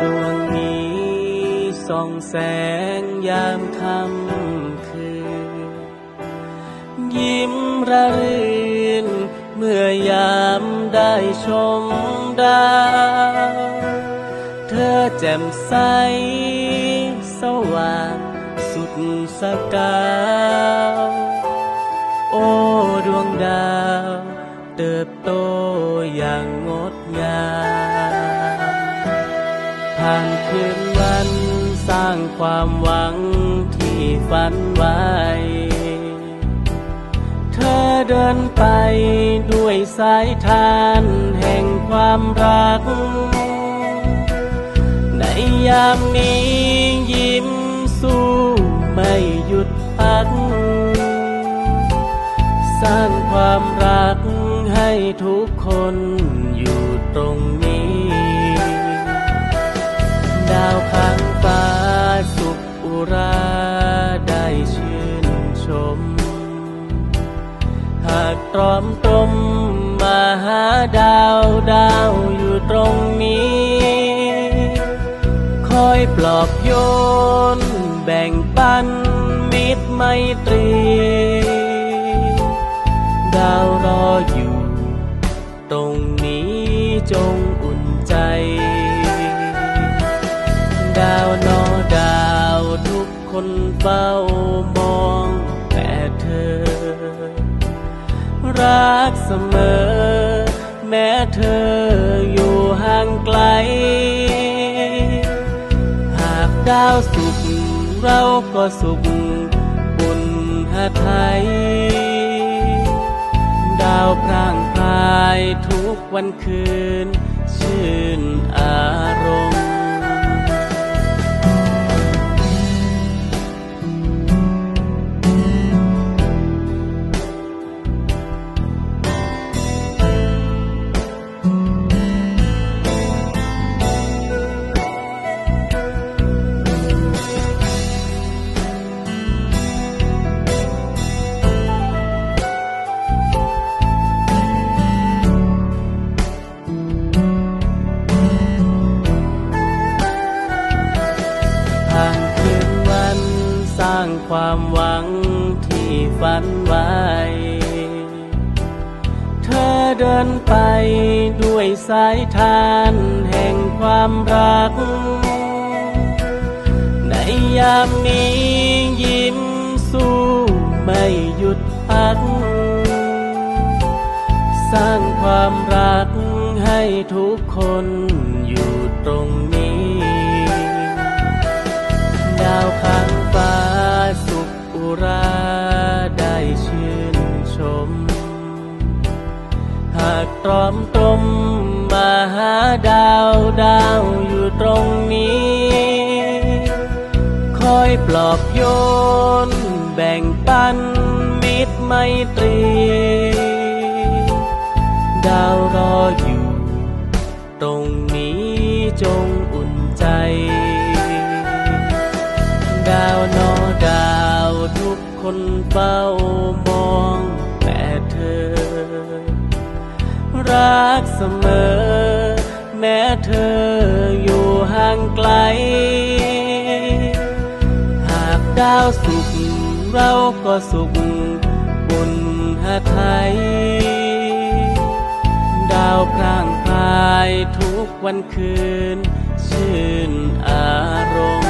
ดวดวงนี้ส่องแสงยามค่ำคืน ยิ้มระรื่น เมื่อยามได้ชมดาว เธอแจ่มใส สว่างสุดสกาว โอ้ดวงดาว เติบโตอย่างงดงาม ผ่านคืนวัน สร้างความหวังที่ฝันไว้ เธอเดินไปด้วยสายทานแห่งความรัก ในยามนี้ยิ้มสู้ไม่หยุดพัก สร้างความรักให้ทุกคนอยู่ตรงนี้ ดาวค้างฟ้าสุขอุราได้ชื่นชม หากตรอมตรมมาหาดาวดาวอยู่ตรงนี้ คอยปลอบโยนแบ่งปันมิตรไมตรี ดาวรออยู่ ตรงนี้จงอุ่นใจ คนเฝ้ามองแต่เธอ รักเสมอ แม้เธออยู่ห่างไกล หากดาวสุขเราก็สุขบุญหาไทย ดาวพร่างพรายทุกวันคืน ชื่นอารมณ์ ความหวังที่ฝันไว้ เธอเดินไปด้วยสายทานแห่งความรัก ในยามนี้ยิ้มสู้ไม่หยุดพัก สร้างความรักให้ทุกคนอยู่ตรงนี้ ดาวค้างฟ้า ตรอมตรมมาหาดาวดาวอยู่ตรงนี้ คอยปลอบโยน แบ่งปันมิตรไมตรี ดาวรออยู่ ตรงนี้จงอุ่นใจ ดาวนอดาวทุกคนเฝ้ามองแต่เธอ รักเสมอ แม้เธออยู่ห่างไกล หากดาวสุขเราก็สุขบุญหาไทย ดาวพร่างพรายทุกวันคืน ชื่นอารมณ์